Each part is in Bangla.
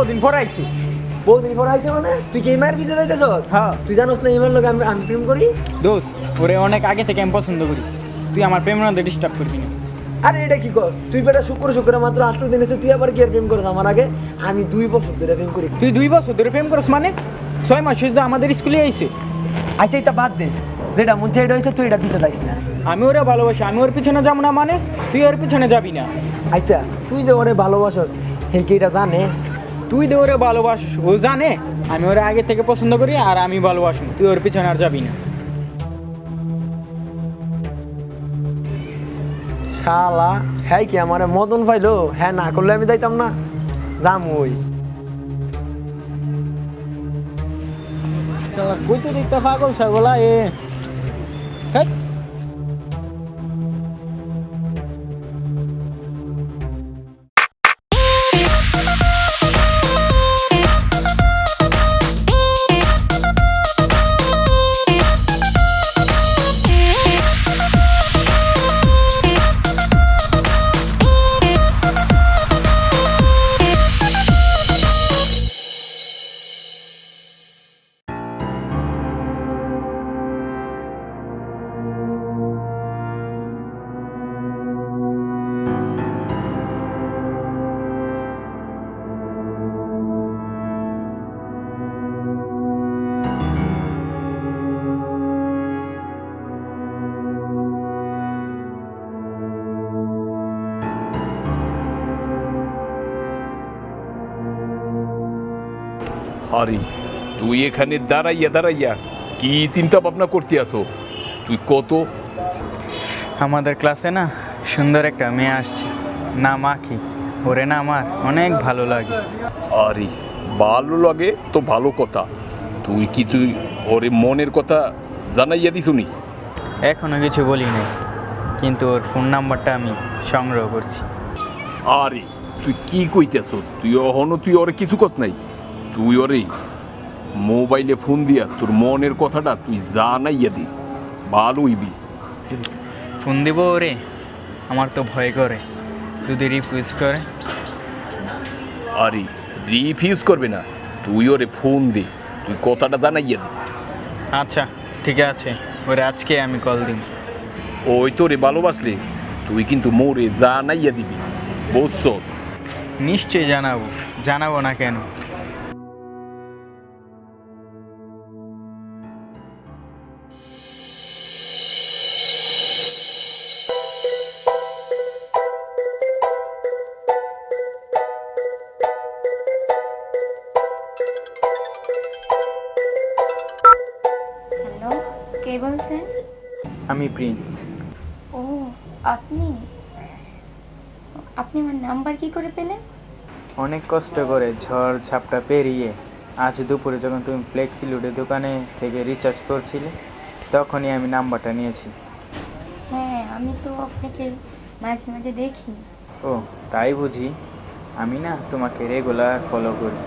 বহুদিন পরে আইছি। বহুদিন পর আইছে মানে? তুই কি ইমার ভিতরে যাইতেছ? হ্যাঁ। তুই জানোস না ইমার লোক আমি আমি প্রেম করি? দোষ ওরে অনেক আগে থেকে আমি পছন্দ করি। তুই আমার প্রেমের মধ্যে ডিস্টার্ব করবি না। আরে এটা কি কস? তুই বেটা শুক্র শুক্র মাত্র আট দিন এসে তুই আবার কি প্রেম করছ আমার আগে আমি দুই বছর ধরে প্রেম করি। তুই দুই বছর ধরে প্রেম করিস মানে? ছয় মাস শুধু আমাদের স্কুলে আইছে। আচ্ছা এটা বাদ দে। যেটা মন চাই এটা হয়েছে তুই এটা দিতে চাইস না। আমি ওরে ভালোবাসি আমি ওর পিছনে যাব না মানে? তুই ওর পিছনে যাবি না। আচ্ছা তুই যে ওরে ভালোবাসস হে কি এটা জানে? তুই তো ওরে ভালোবাসিস ও জানে। আমি ওরে আগে থেকে পছন্দ করি আর আমি ভালোবাসি তুই ওর পিছনে আর যাবি না। শালা হ্যাঁ কি আমার মদন পাইলো হ্যাঁ না করলে আমি যাইতাম না। যাম ওই। কই তো দেখতে পাগল ছাগলা এ হেৎ। আরে তুই এখানে দাঁড়াইয়া দাঁড়াইয়া কি চিন্তা ভাবনা করতে আসো তুই কত? আমাদের ক্লাসে না সুন্দর একটা মেয়ে আসছে। নাম আখি ওরে না আমার অনেক ভালো লাগে। আরে ভালো লাগে তো ভালো কথা। তুই কি তুই ওরে মনের কথা জানাইয়া দিছুনি এখনও কিছু বলি নাই কিন্তু ওর ফোন নাম্বারটা আমি সংগ্রহ করছি। আরে তুই কি কইতেছ? তুই অহনো তুই ওরে কিছু কস নাই? তুই ওরে মোবাইলে ফোন দিয়া তোর মনের কথাটা তুই জানাইয়া দি ভালো হইবি। ফোন দিব ওরে আমার তো ভয় করে যদি রিফিউজ করে। আরে রিফিউজ করবে না তুই ওরে ফোন দে তুই কথাটা জানাইয়া দি। আচ্ছা ঠিক আছে ওরে আজকে আমি কল দিই ওই তোরে ভালোবাসলে তুই কিন্তু মোরে জানাইয়া দিবি বুঝছ? নিশ্চয়ই জানাব জানাব না কেন? বলছেন? আমি প্রিন্স। ও আপনি? আপনি আমার নাম্বার কি করে পেলেন? অনেক কষ্ট করে ঝড় ঝাপটা পেরিয়ে আজ দুপুরে যখন তুমি ফ্লেক্সিলুডের দোকানে থেকে রিচার্জ করছিলে তখনই আমি নাম্বারটা নিয়েছি। হ্যাঁ আমি তো আপনাকে মাঝে মাঝে দেখি। ও তাই বুঝি? আমি না তোমাকে রেগুলার ফলো করি।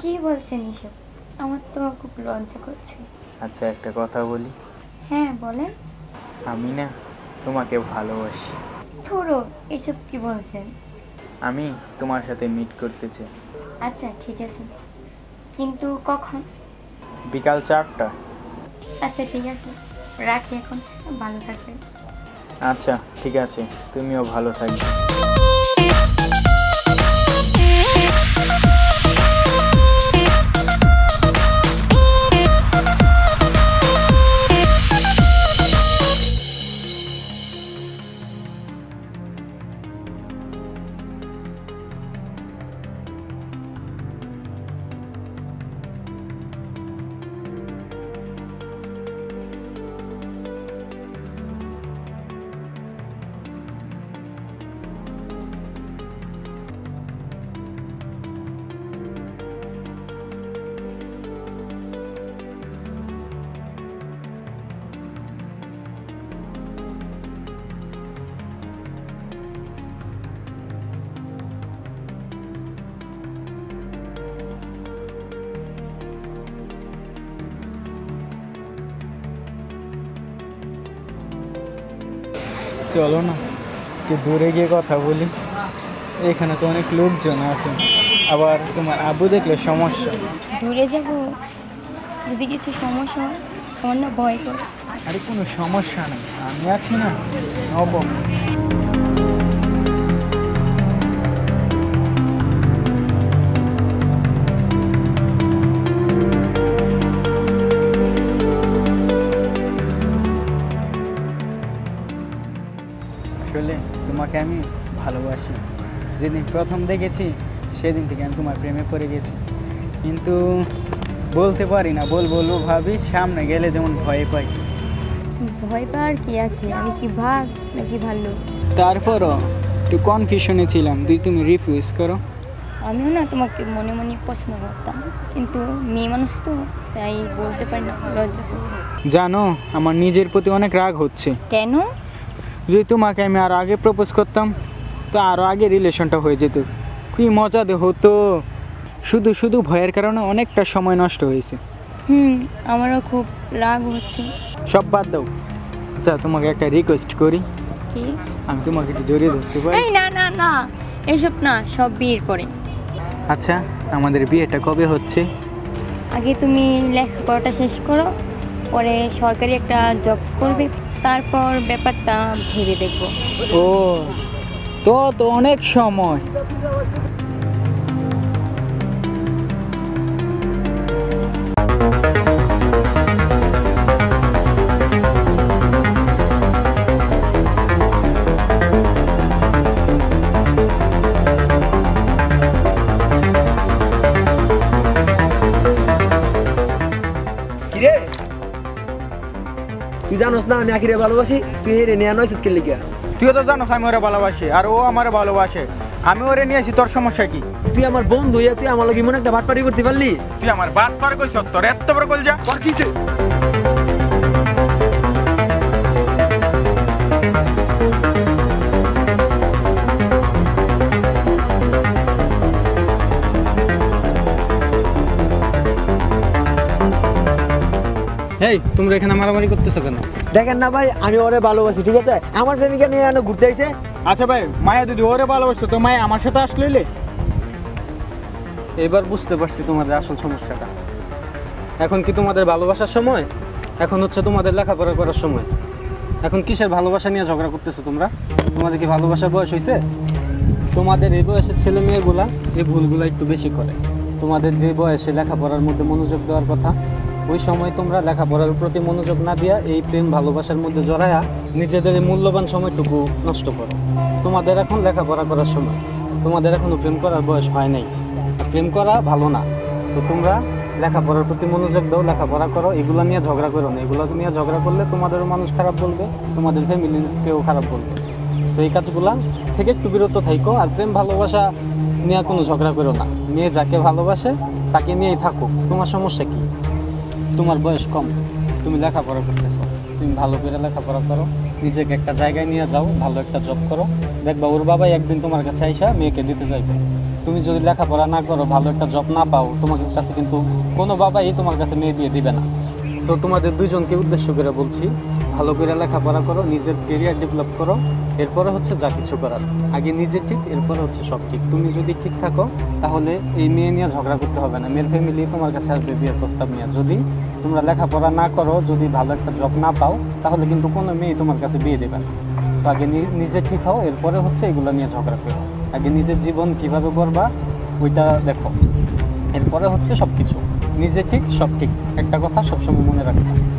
কি বলছেন এসব? আমার তো খুব লজ্জা করছে। আচ্ছা একটা কথা বলি। হ্যাঁ বলেন। আমি না তোমাকে ভালোবাসি। থোড়ো এসব কি বলছেন? আমি তোমার সাথে মিট করতে চাই। আচ্ছা ঠিক আছে। কিন্তু কখন? বিকাল চারটা। আচ্ছা ঠিক আছে। রাখি এখন। ভালো থাকবেন। আচ্ছা ঠিক আছে। তুমিও ভালো থাকবে। চলো না একটু দূরে গিয়ে কথা বলি। এখানে তো অনেক লোকজন আছে। আবার তোমার আবু দেখলে সমস্যা। দূরে যাব? যদি কিছু সমস্যা হয় আমার না ভয় করে। আরে কোনো সমস্যা নেই আমি আছি না নব যেদিন প্রথম দেখেছি সেদিন থেকে আমি তোমার প্রেমে পড়ে গেছি। কিন্তু বলতে পারি না বল বলব ভাবি সামনে গেলে যেমন ভয় পাই। ভয় পাওয়ার কি আছে? আমি কি ভাগ নাকি ভালো তারপরও একটু কনফিউশনে ছিলাম তুই তুমি রিফিউজ করো। আমিও না তোমাকে মনে মনে পছন্দ করতাম কিন্তু মেয়ে মানুষ তো তাই বলতে পারি না লজ্জা। জানো আমার নিজের প্রতি অনেক রাগ হচ্ছে। কেন? যদি তোমাকে আমি আর আগে প্রপোজ করতাম তো আরও আগে রিলেশনটা হয়ে যেত। কি মজা হতো শুধু শুধু ভয়ের কারণে অনেকটা সময় নষ্ট হয়েছে। হুম আমারও খুব রাগ হচ্ছে। সব বাদ দাও। আচ্ছা তোমাকে একটা রিকোয়েস্ট করি। কি? আমি তোমাকে একটু জড়িয়ে ধরতে পারি? এই না না না। এসব না সব বিয়ের পরে। আচ্ছা আমাদের বিয়েটা কবে হচ্ছে? আগে তুমি লেখাপড়াটা শেষ করো পরে সরকারি একটা জব করবে তারপর ব্যাপারটা ভেবে দেখব। ও তো তো অনেক সময়। জানোস না আমি আখিরে ভালোবাসি, তুই এর নিয়ে নয় সুতকে লিখে তুইও তো জানো আমি ওরে ভালোবাসি আর ও আমার ভালোবাসে। আমি ওরে নিয়ে আসি তোর সমস্যা কি? তুই আমার বন্ধু তুই আমার লগে মনে একটা বাটপারি করতে পারলি? তুই আমার বাটপার কইছ তোর এত বড় কল যা তোর কিসে এই তোমরা এখানে মারামারি করতেছো কেন? দেখেন না ভাই আমি ওরে ভালোবাসি ঠিক আছে? আমার প্রেমিকা নিয়ে এনে ঘুরতে আইছে। আচ্ছা ভাই মায়া যদি ওরে ভালোবাসতো তো মায়া আমার সাথে আসলে এবার বুঝতে পারছি তোমাদের আসল সমস্যাটা। এখন কি তোমাদের ভালোবাসার সময়? এখন হচ্ছে তোমাদের লেখাপড়া করার সময়। এখন কিসের ভালোবাসা নিয়ে ঝগড়া করতেছো তোমরা? তোমাদের কি ভালোবাসার বয়স হয়েছে তোমাদের এই বয়সের ছেলে মেয়েগুলা এই ভুলগুলো একটু বেশি করে। তোমাদের যে বয়সে লেখাপড়ার মধ্যে মনোযোগ দেওয়ার কথা ওই সময় তোমরা লেখাপড়ার প্রতি মনোযোগ না দিয়া এই প্রেম ভালোবাসার মধ্যে জড়ায়া নিজেদের মূল্যবান সময়টুকু নষ্ট করো। তোমাদের এখন লেখাপড়া করার সময়। তোমাদের এখনও প্রেম করার বয়স হয় নাই। প্রেম করা ভালো না। তো তোমরা লেখাপড়ার প্রতি মনোযোগ দাও, লেখাপড়া করো, এগুলো নিয়ে ঝগড়া করো না। এগুলো নিয়ে ঝগড়া করলে তোমাদেরও মানুষ খারাপ বলবে, তোমাদের ফ্যামিলিকেও খারাপ বলবে। সো এই কাজগুলা থেকে একটু বিরত থাইকো আর প্রেম ভালোবাসা নিয়ে কোনো ঝগড়া করো না। মেয়ে যাকে ভালোবাসে, তাকে নিয়েই থাকো তোমার সমস্যা কি? তোমার বয়স কম, তুমি লেখাপড়া করতেছো, তুমি ভালো করে লেখাপড়া করো, নিজেকে একটা জায়গায় নিয়ে যাও, ভালো একটা জব করো। দেখবা ওর বাবাই একদিন তোমার কাছে আইসা মেয়েকে দিতে চাইবে তুমি যদি লেখাপড়া না করো, ভালো একটা জব না পাও তোমার কাছে কিন্তু কোনো বাবাই তোমার কাছে মেয়ে দিয়ে দিবে না। সো তোমাদের দুজনকে উদ্দেশ্য করে বলছি ভালো করে লেখাপড়া করো, নিজের কেরিয়ার ডেভেলপ করো, এরপরে হচ্ছে যা কিছু করার। আগে নিজে ঠিক, এরপরে হচ্ছে সব ঠিক। তুমি যদি ঠিক থাকো, তাহলে এই মেয়ে নিয়ে ঝগড়া করতে হবে না। মেয়ের ফ্যামিলি তোমার কাছে আসবে বিয়ের প্রস্তাব নিয়ে। যদি তোমরা লেখাপড়া না করো, যদি ভালো একটা জব না পাও, তাহলে কিন্তু কোনো মেয়ে তোমার কাছে বিয়ে দেবে না। তো আগে নিজে ঠিক হও, এরপরে হচ্ছে এগুলো নিয়ে ঝগড়া করো। আগে নিজের জীবন কীভাবে করবা ওইটা দেখো। এরপরে হচ্ছে সব কিছু নিজে ঠিক, সব ঠিক। একটা কথা সবসময় মনে রাখবে।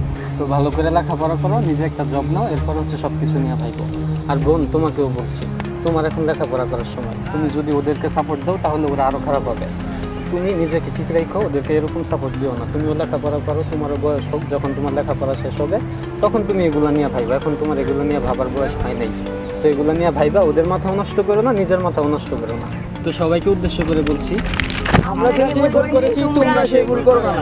তো ভালো করে লেখাপড়া করো, নিজে একটা জব নাও, এরপর হচ্ছে সব কিছু নিয়ে ভাইবো। আর বোন, তোমাকেও বলছি, তোমার এখন লেখাপড়া করার সময়। তুমি যদি ওদেরকে সাপোর্ট দাও, তাহলে ওরা আরও খারাপ হবে। তুমি নিজেকে ঠিক রেখো, ওদেরকে এরকম সাপোর্ট দিও না। তুমিও লেখাপড়া করো, তোমারও বয়স হোক, যখন তোমার লেখাপড়া শেষ হবে, তখন তুমি এগুলো নিয়ে ভাইবা। এখন তোমার এগুলো নিয়ে ভাবার বয়স হয় নাই। সো এগুলো নিয়ে ভাইবা, ওদের মাথাও নষ্ট করো না, নিজের মাথাও নষ্ট করো না। তো সবাইকে উদ্দেশ্য করে বলছি, আমরা যে ভুল করেছি, তোমরা সেই ভুল করো না।